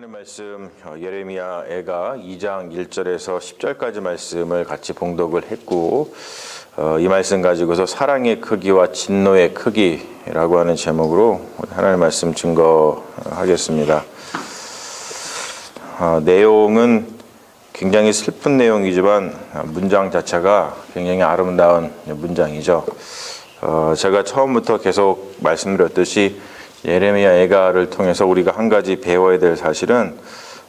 하나님 말씀 어, 예레미야 애가 2장 1절에서 10절까지 말씀을 같이 봉독을 했고 어, 이 말씀 가지고서 사랑의 크기와 진노의 크기라고 하는 제목으로 하나님 말씀 증거하겠습니다. 어, 내용은 굉장히 슬픈 내용이지만 문장 자체가 굉장히 아름다운 문장이죠. 어, 제가 처음부터 계속 말씀드렸듯이 예레미야 애가를 통해서 우리가 한 가지 배워야 될 사실은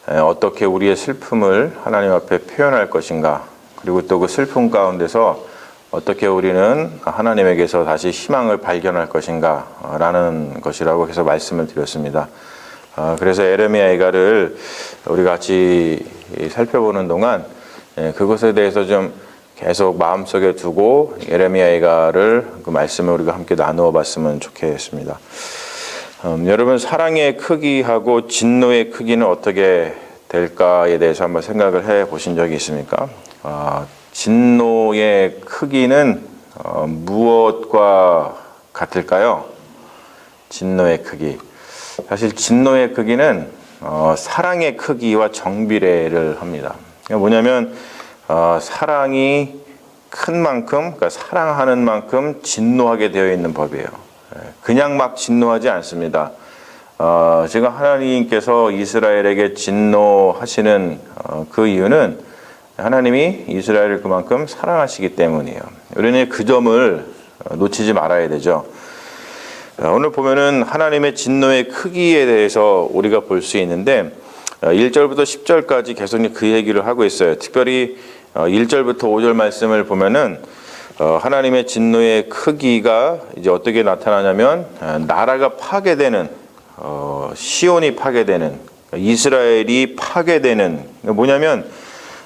에, 어떻게 우리의 슬픔을 하나님 앞에 표현할 것인가 그리고 또 그 슬픔 가운데서 어떻게 우리는 하나님에게서 다시 희망을 발견할 것인가 어, 라는 것이라고 해서 말씀을 드렸습니다. 어, 그래서 예레미야 애가를 우리 같이 살펴보는 동안 예, 그것에 대해서 좀 계속 마음속에 두고 예레미야 애가를 그 말씀을 우리가 함께 나누어 봤으면 좋겠습니다. 음, 여러분 사랑의 크기하고 진노의 크기는 어떻게 될까에 대해서 한번 생각을 해 보신 적이 있습니까? 아, 진노의 크기는 어, 무엇과 같을까요? 진노의 크기. 사실 진노의 크기는 어, 사랑의 크기와 정비례를 합니다. 뭐냐면 어, 사랑이 큰 만큼, 그러니까 사랑하는 만큼 진노하게 되어 있는 법이에요. 예, 그냥 막 진노하지 않습니다. 어, 지금 하나님께서 이스라엘에게 진노하시는 어, 그 이유는 하나님이 이스라엘을 그만큼 사랑하시기 때문이에요. 우리는 그 점을 어, 놓치지 말아야 되죠. 어, 오늘 보면은 하나님의 진노의 크기에 대해서 우리가 볼 수 있는데 1절부터 10절까지 계속 그 얘기를 하고 있어요. 특별히 1절부터 5절 말씀을 보면은 어, 하나님의 진노의 크기가 이제 어떻게 나타나냐면 어, 나라가 파괴되는 어, 시온이 파괴되는 이스라엘이 파괴되는 뭐냐면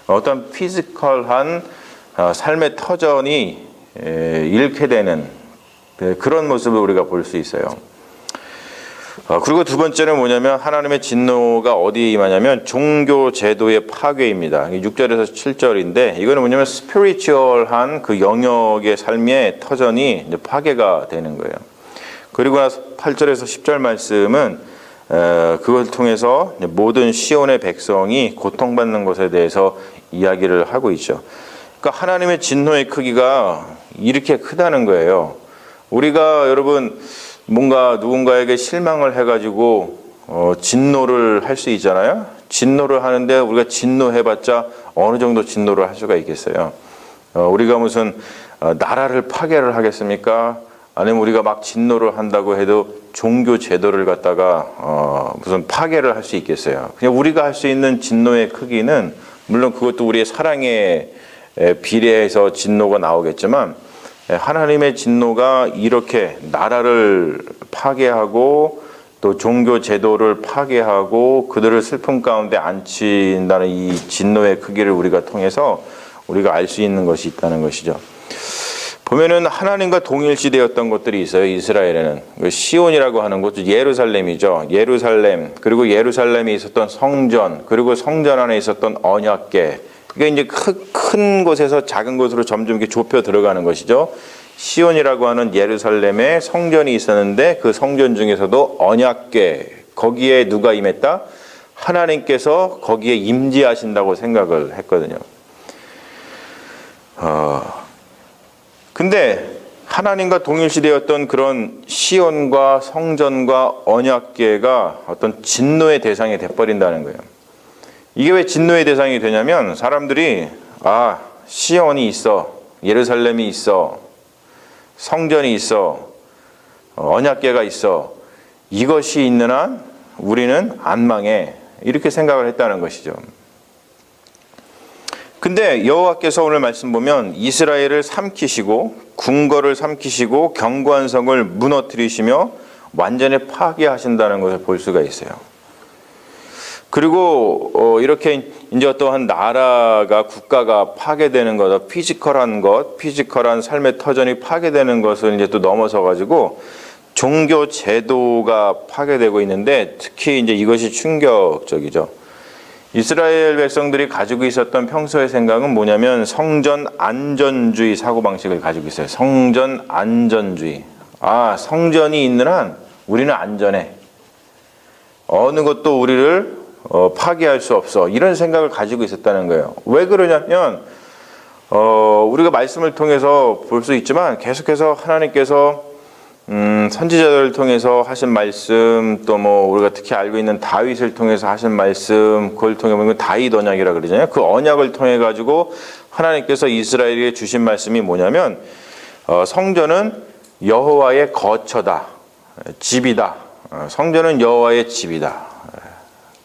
어떤 피지컬한 삶의 터전이 잃게 되는 네, 그런 모습을 우리가 볼 수 있어요. 그리고 두 번째는 뭐냐면 하나님의 진노가 어디에 임하냐면 종교 제도의 파괴입니다. 6절에서 7절인데 이거는 뭐냐면 스피리추얼한 그 영역의 삶의 터전이 파괴가 되는 거예요. 그리고 나서 8절에서 10절 말씀은 그걸 통해서 모든 시온의 백성이 고통받는 것에 대해서 이야기를 하고 있죠. 그러니까 하나님의 진노의 크기가 이렇게 크다는 거예요. 우리가 여러분 뭔가 누군가에게 실망을 해가지고 어, 진노를 할 수 있잖아요. 진노를 하는데 우리가 진노해봤자 어느 정도 진노를 할 수가 있겠어요. 어, 우리가 무슨 어, 나라를 파괴를 하겠습니까? 아니면 우리가 막 진노를 한다고 해도 종교 제도를 갖다가 어, 무슨 파괴를 할 수 있겠어요. 그냥 우리가 할 수 있는 진노의 크기는 물론 그것도 우리의 사랑에 비례해서 진노가 나오겠지만 하나님의 진노가 이렇게 나라를 파괴하고 또 종교 제도를 파괴하고 그들을 슬픔 가운데 앉힌다는 이 진노의 크기를 우리가 통해서 우리가 알 수 있는 것이 있다는 것이죠. 보면은 하나님과 동일시되었던 것들이 있어요. 이스라엘에는 그 시온이라고 하는 곳, 예루살렘이죠. 예루살렘 그리고 예루살렘에 있었던 성전 그리고 성전 안에 있었던 언약궤 그게 이제 큰 곳에서 작은 곳으로 점점 이렇게 좁혀 들어가는 것이죠. 시온이라고 하는 예루살렘에 성전이 있었는데 그 성전 중에서도 언약궤 거기에 누가 임했다? 하나님께서 거기에 임지하신다고 생각을 했거든요. 어, 근데 하나님과 동일시되었던 그런 시온과 성전과 언약궤가 어떤 진노의 대상이 돼버린다는 거예요. 이게 왜 진노의 대상이 되냐면 사람들이 아 시온이 있어 예루살렘이 있어 성전이 있어 언약궤가 있어 이것이 있는 한 우리는 안 망해 이렇게 생각을 했다는 것이죠. 근데 여호와께서 오늘 말씀 보면 이스라엘을 삼키시고 궁궐을 삼키시고 견고한 성을 무너뜨리시며 완전히 파괴하신다는 것을 볼 수가 있어요. 그리고 어 이렇게 이제 어떠한 나라가 국가가 파괴되는 것, 피지컬한 것, 피지컬한 삶의 터전이 파괴되는 것을 이제 또 넘어서 가지고 종교 제도가 파괴되고 있는데 특히 이제 이것이 충격적이죠. 이스라엘 백성들이 가지고 있었던 평소의 생각은 뭐냐면 성전 안전주의 사고 방식을 가지고 있어요. 성전 안전주의. 아, 성전이 있는 한 우리는 안전해. 어느 것도 우리를 어, 파괴할 수 없어. 이런 생각을 가지고 있었다는 거예요. 왜 그러냐면 어, 우리가 말씀을 통해서 볼 수 있지만 계속해서 하나님께서 음, 선지자들을 통해서 하신 말씀 또 뭐 우리가 특히 알고 있는 다윗을 통해서 하신 말씀 그걸 통해 보면 다윗 언약이라 그러잖아요. 그 언약을 통해 가지고 하나님께서 이스라엘에게 주신 말씀이 뭐냐면 어, 성전은 여호와의 거처다. 집이다. 어, 성전은 여호와의 집이다.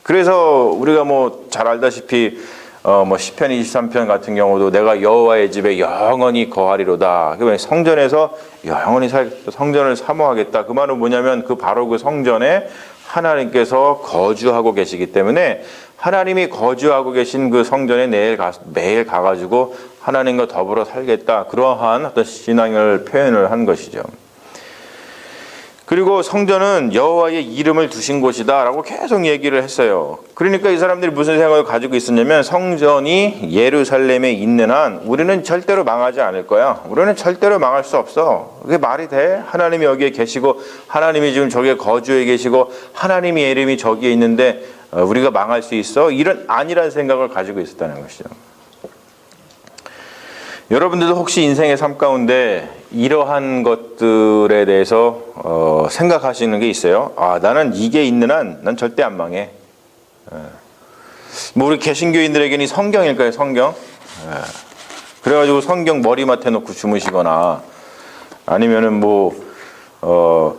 그래서 우리가 뭐 잘 알다시피 어뭐 시편 23편 같은 경우도 내가 여호와의 집에 영원히 거하리로다. 그 성전에서 영원히 살 성전을 사모하겠다. 그 말은 뭐냐면 그 바로 그 성전에 하나님께서 거주하고 계시기 때문에 하나님이 거주하고 계신 그 성전에 매일 가 매일 가가지고 하나님과 더불어 살겠다. 그러한 어떤 신앙을 표현을 한 것이죠. 그리고 성전은 여호와의 이름을 두신 곳이다라고 계속 얘기를 했어요. 그러니까 이 사람들이 무슨 생각을 가지고 있었냐면 성전이 예루살렘에 있는 한 우리는 절대로 망하지 않을 거야. 우리는 절대로 망할 수 없어. 그게 말이 돼? 하나님이 여기에 계시고 하나님이 지금 저기에 거주해 계시고 하나님의 이름이 저기에 있는데 어, 우리가 망할 수 있어? 이런 아니란 생각을 가지고 있었다는 것이죠. 여러분들도 혹시 인생의 삶 가운데 이러한 것들에 대해서 어, 생각하시는 게 있어요? 아, 나는 이게 있는 한 난 절대 안 망해. 예. 뭐 우리 개신교인들에게는 이 성경일까요? 성경? 예. 그래가지고 성경 머리맡에 놓고 주무시거나 아니면은 뭐 어,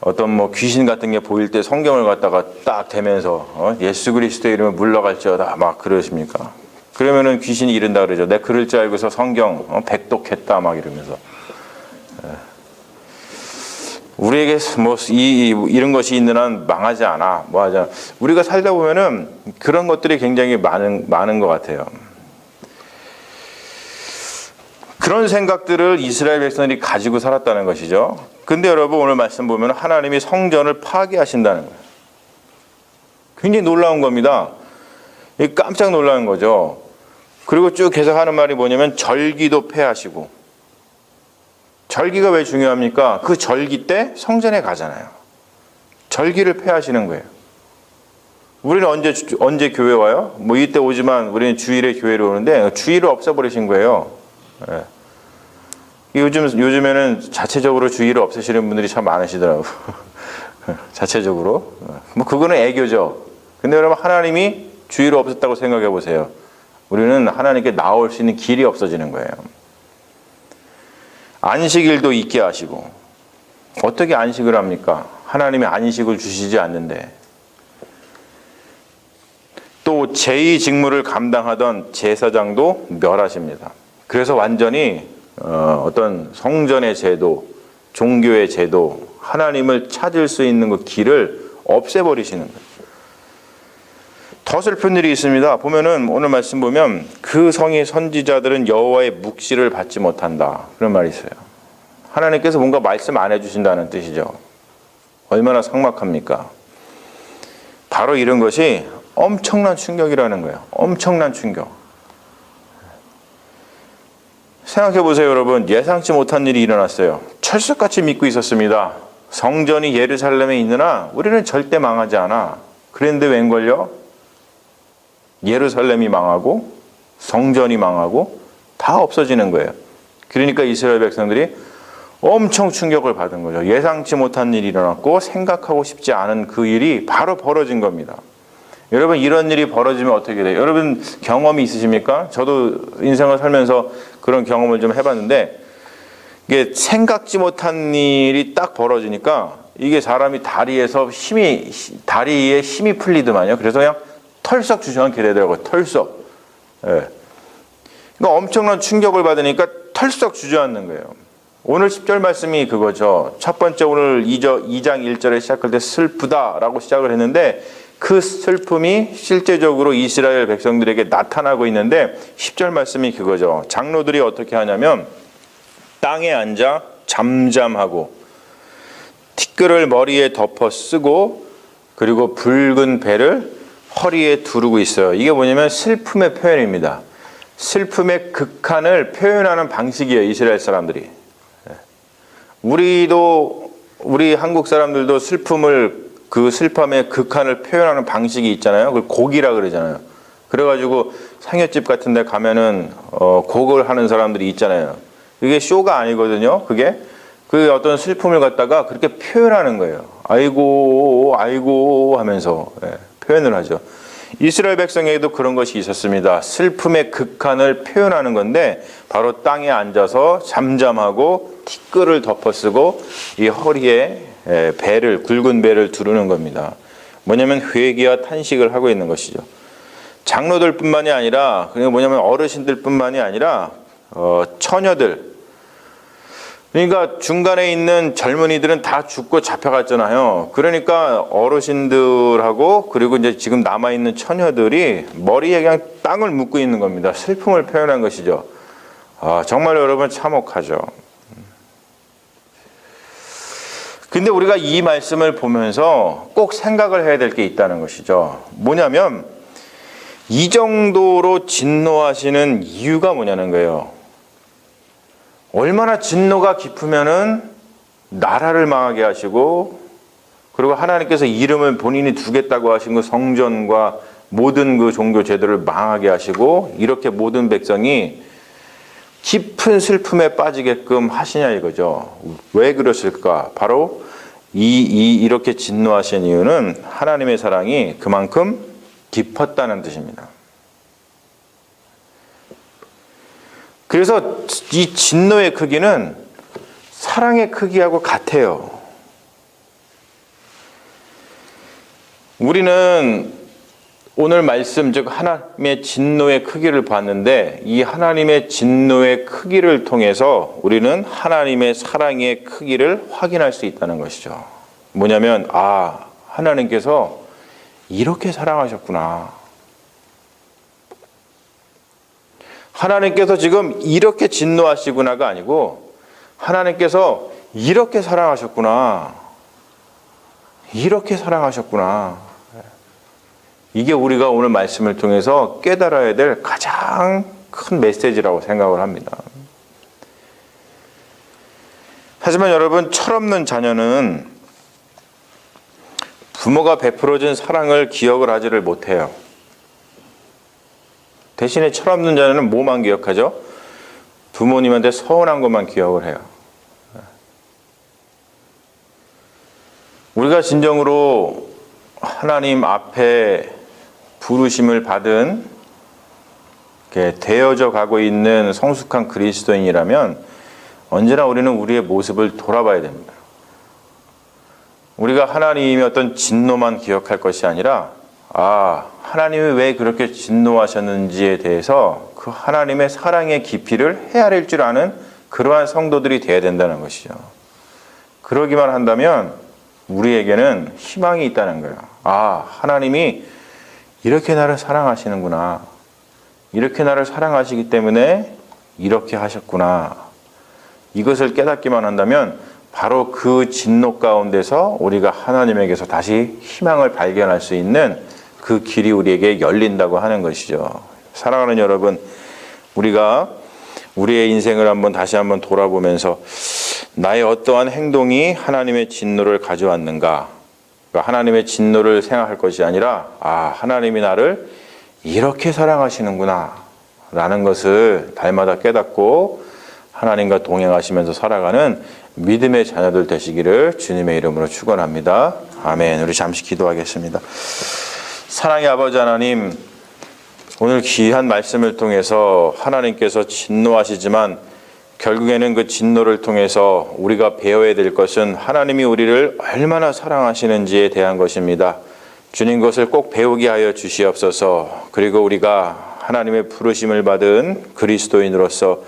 어떤 뭐 귀신 같은 게 보일 때 성경을 갖다가 딱 대면서 어? 예수 그리스도 이름을 물러갈지어다 막 그러십니까? 그러면은 귀신이 이른다 그러죠. 내 그럴 줄 알고서 성경 어, 백독했다 막 이러면서. 예. 우리에게 뭐 이, 이런 것이 있는 한 망하지 않아. 뭐 하자. 우리가 살다 보면은 그런 것들이 굉장히 많은 많은 것 같아요. 그런 생각들을 이스라엘 백성들이 가지고 살았다는 것이죠. 근데 여러분 오늘 말씀 보면 하나님이 성전을 파괴하신다는 거예요. 굉장히 놀라운 겁니다. 깜짝 놀라는 거죠. 그리고 쭉 계속 하는 말이 뭐냐면 절기도 폐하시고 절기가 왜 중요합니까? 그 절기 때 성전에 가잖아요. 절기를 폐하시는 거예요. 우리는 언제 언제 교회 와요? 뭐 이때 오지만 우리는 주일에 교회를 오는데 주일을 없애버리신 거예요. 예. 요즘 요즘에는 자체적으로 주일을 없애시는 분들이 참 많으시더라고. 자체적으로. 뭐 그거는 애교죠. 근데 여러분 하나님이 주일을 없앴다고 생각해 보세요. 우리는 하나님께 나올 수 있는 길이 없어지는 거예요. 안식일도 있게 하시고 어떻게 안식을 합니까? 하나님이 안식을 주시지 않는데 또 제2 직무를 감당하던 제사장도 멸하십니다. 그래서 완전히 어, 어떤 성전의 제도, 종교의 제도, 하나님을 찾을 수 있는 그 길을 없애버리시는 거예요. 더 슬픈 일이 있습니다. 보면은 오늘 말씀 보면 그 성의 선지자들은 여호와의 묵시를 받지 못한다. 그런 말이 있어요. 하나님께서 뭔가 말씀 안 해주신다는 뜻이죠. 얼마나 삭막합니까? 바로 이런 것이 엄청난 충격이라는 거예요. 엄청난 충격. 생각해 보세요, 여러분. 예상치 못한 일이 일어났어요. 철석같이 믿고 있었습니다. 성전이 예루살렘에 있느나 우리는 절대 망하지 않아. 그랬는데 웬걸요? 예루살렘이 망하고 성전이 망하고 다 없어지는 거예요. 그러니까 이스라엘 백성들이 엄청 충격을 받은 거죠. 예상치 못한 일이 일어났고 생각하고 싶지 않은 그 일이 바로 벌어진 겁니다. 여러분 이런 일이 벌어지면 어떻게 돼요? 여러분 경험이 있으십니까? 저도 인생을 살면서 그런 경험을 좀 해봤는데 이게 생각지 못한 일이 딱 벌어지니까 이게 사람이 다리에서 힘이 다리에 힘이 풀리더만요. 그래서 그냥 털썩 주저앉게 되더라고요. 털썩. 예. 그러니까 엄청난 충격을 받으니까 털썩 주저앉는 거예요. 오늘 10절 말씀이 그거죠. 첫 번째 오늘 2장 1절에 시작할 때 슬프다라고 시작을 했는데 그 슬픔이 실제적으로 이스라엘 백성들에게 나타나고 있는데 10절 말씀이 그거죠. 장로들이 어떻게 하냐면 땅에 앉아 잠잠하고 티끌을 머리에 덮어 쓰고 그리고 붉은 배를 허리에 두르고 있어요. 이게 뭐냐면 슬픔의 표현입니다. 슬픔의 극한을 표현하는 방식이에요. 이스라엘 사람들이. 우리도 우리 한국 사람들도 슬픔을 그 슬픔의 극한을 표현하는 방식이 있잖아요. 그걸 곡이라 그러잖아요. 그래가지고 상여집 같은 데 가면은 어, 곡을 하는 사람들이 있잖아요. 그게 쇼가 아니거든요. 그게 그 어떤 슬픔을 갖다가 그렇게 표현하는 거예요. 아이고, 아이고 하면서 예, 표현을 하죠. 이스라엘 백성에게도 그런 것이 있었습니다. 슬픔의 극한을 표현하는 건데 바로 땅에 앉아서 잠잠하고 티끌을 덮어쓰고 이 허리에 예, 배를 굵은 배를 두르는 겁니다. 뭐냐면 회개와 탄식을 하고 있는 것이죠. 장로들뿐만이 아니라 그리고 뭐냐면 어르신들뿐만이 아니라 어, 처녀들 그러니까 중간에 있는 젊은이들은 다 죽고 잡혀갔잖아요. 그러니까 어르신들하고 그리고 이제 지금 남아 있는 처녀들이 머리에 그냥 땅을 묻고 있는 겁니다. 슬픔을 표현한 것이죠. 아, 정말 여러분 참혹하죠. 근데 우리가 이 말씀을 보면서 꼭 생각을 해야 될 게 있다는 것이죠. 뭐냐면 이 정도로 진노하시는 이유가 뭐냐는 거예요. 얼마나 진노가 깊으면은 나라를 망하게 하시고 그리고 하나님께서 이름을 본인이 두겠다고 하신 그 성전과 모든 그 종교 제도를 망하게 하시고 이렇게 모든 백성이 깊은 슬픔에 빠지게끔 하시냐 이거죠. 왜 그러실까? 바로 이, 이 이렇게 진노하신 이유는 하나님의 사랑이 그만큼 깊었다는 뜻입니다. 그래서 이 진노의 크기는 사랑의 크기하고 같아요. 우리는 오늘 말씀 즉 하나님의 진노의 크기를 봤는데 이 하나님의 진노의 크기를 통해서 우리는 하나님의 사랑의 크기를 확인할 수 있다는 것이죠. 뭐냐면 아 하나님께서 이렇게 사랑하셨구나. 하나님께서 지금 이렇게 진노하시구나가 아니고 하나님께서 이렇게 사랑하셨구나. 이렇게 사랑하셨구나. 이게 우리가 오늘 말씀을 통해서 깨달아야 될 가장 큰 메시지라고 생각을 합니다. 하지만 여러분, 철없는 자녀는 부모가 베풀어준 사랑을 기억을 하지를 못해요. 대신에 철없는 자녀는 뭐만 기억하죠? 부모님한테 서운한 것만 기억을 해요. 우리가 진정으로 하나님 앞에 부르심을 받은 되어져 가고 있는 성숙한 그리스도인이라면 언제나 우리는 우리의 모습을 돌아봐야 됩니다. 우리가 하나님의 어떤 진노만 기억할 것이 아니라 아, 하나님이 왜 그렇게 진노하셨는지에 대해서 그 하나님의 사랑의 깊이를 헤아릴 줄 아는 그러한 성도들이 되어야 된다는 것이죠. 그러기만 한다면 우리에게는 희망이 있다는 거예요. 아, 하나님이 이렇게 나를 사랑하시는구나. 이렇게 나를 사랑하시기 때문에 이렇게 하셨구나. 이것을 깨닫기만 한다면 바로 그 진노 가운데서 우리가 하나님에게서 다시 희망을 발견할 수 있는 그 길이 우리에게 열린다고 하는 것이죠. 사랑하는 여러분, 우리가 우리의 인생을 한번 다시 한번 돌아보면서 나의 어떠한 행동이 하나님의 진노를 가져왔는가? 그러니까 하나님의 진노를 생각할 것이 아니라 아 하나님이 나를 이렇게 사랑하시는구나 라는 것을 달마다 깨닫고 하나님과 동행하시면서 살아가는 믿음의 자녀들 되시기를 주님의 이름으로 축원합니다. 아멘. 우리 잠시 기도하겠습니다. 사랑의 아버지 하나님, 오늘 귀한 말씀을 통해서 하나님께서 진노하시지만 결국에는 그 진노를 통해서 우리가 배워야 될 것은 하나님이 우리를 얼마나 사랑하시는지에 대한 것입니다. 주님 것을 꼭 배우게 하여 주시옵소서. 그리고 우리가 하나님의 부르심을 받은 그리스도인으로서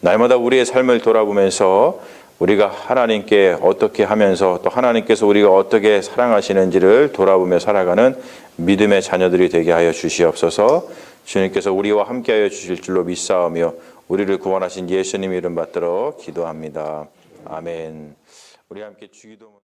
날마다 우리의 삶을 돌아보면서 우리가 하나님께 어떻게 하면서 또 하나님께서 우리가 어떻게 사랑하시는지를 돌아보며 살아가는 믿음의 자녀들이 되게 하여 주시옵소서. 주님께서 우리와 함께 하여 주실 줄로 믿사오며 우리를 구원하신 예수님 이름 받들어 기도합니다. 아멘. 우리 함께 주기도